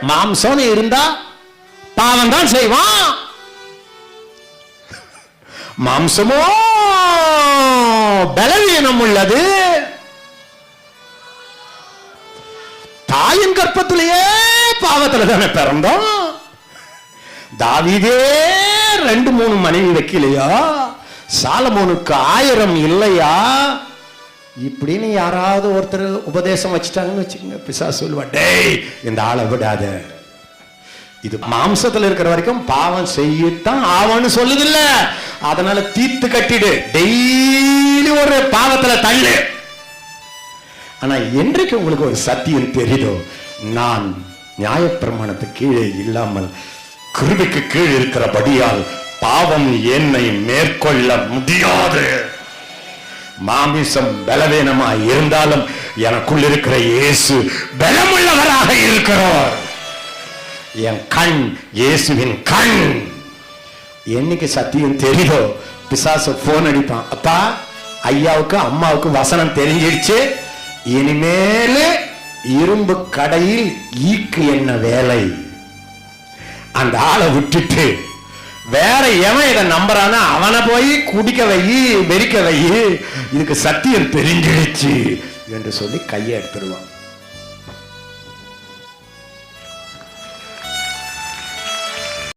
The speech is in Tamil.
மாம்சம் இருந்தா பாவம் தான் செய்வான். மாம்சமோ? பலவீனம் உள்ளது. தாயின் கற்பத்திலேயே பாவத்தில் தானே பிறந்தோம். தாவிதே ரெண்டு மூணு மனைவி வைக்கலையா சாலமோனுக்கு ஆயிரம் இல்லையா? இப்படின்னு யாராவது ஒருத்தர் உபதேசம் வச்சுட்டாங்கன்னு வச்சுக்கோங்க. பிசா சொல்லுவா டேய் இந்த ஆளை விடாத. இது மாம்சத்துல இருக்கிற வரைக்கும் பாவம் செய்யத்தான் ஆவன்னு சொல்லுதில்ல. அதனால தீத்து கட்டிடு. டெய்லி ஒரு பாவத்துல தள்ளு. ஆனா என்றைக்கு உங்களுக்கு ஒரு சத்தியம் தெரியுதோ நான் நியாயப்பிரமாணத்து கீழே இல்லாமல் கிருபிக்கு கீழ் இருக்கிறபடியால் பாவம் என்னை மேற்கொள்ள முடியாது. மாமிசம் பலவீனமா இருந்தாலும் எனக்குள் இருக்கிற இயேசு பலமுள்ளவராக இருக்கிறார். என் கண் இயேசுவின் கண். என்னைக்கு சத்தியம் தெரியுதோ? பிசாசு போன் அடிப்பான். அப்பா ஐயாவுக்கு அம்மாவுக்கு வசனம் தெரிஞ்சிடுச்சு இனிமேல் இரும்பு கடையில் ஈக்கு என்ன வேலை? அந்த ஆளை விட்டுட்டு வேற எவன் இதை நம்புறானா அவனை போய் குடிக்க வை வெறிக்க வை. இதுக்கு சத்தியம் தெரிஞ்சிடுச்சு என்று சொல்லி கையை எடுத்துருவான்